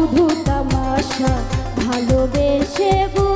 শুধু তামাশা ভালোবেসে বু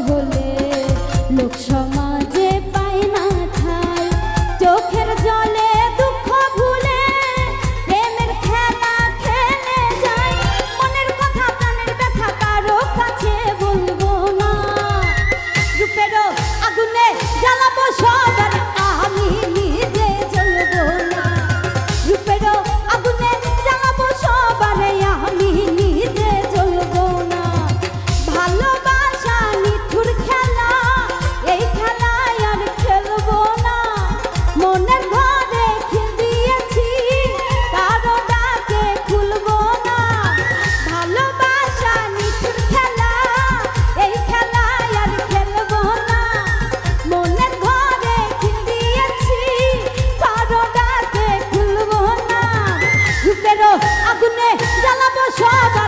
volver. chata.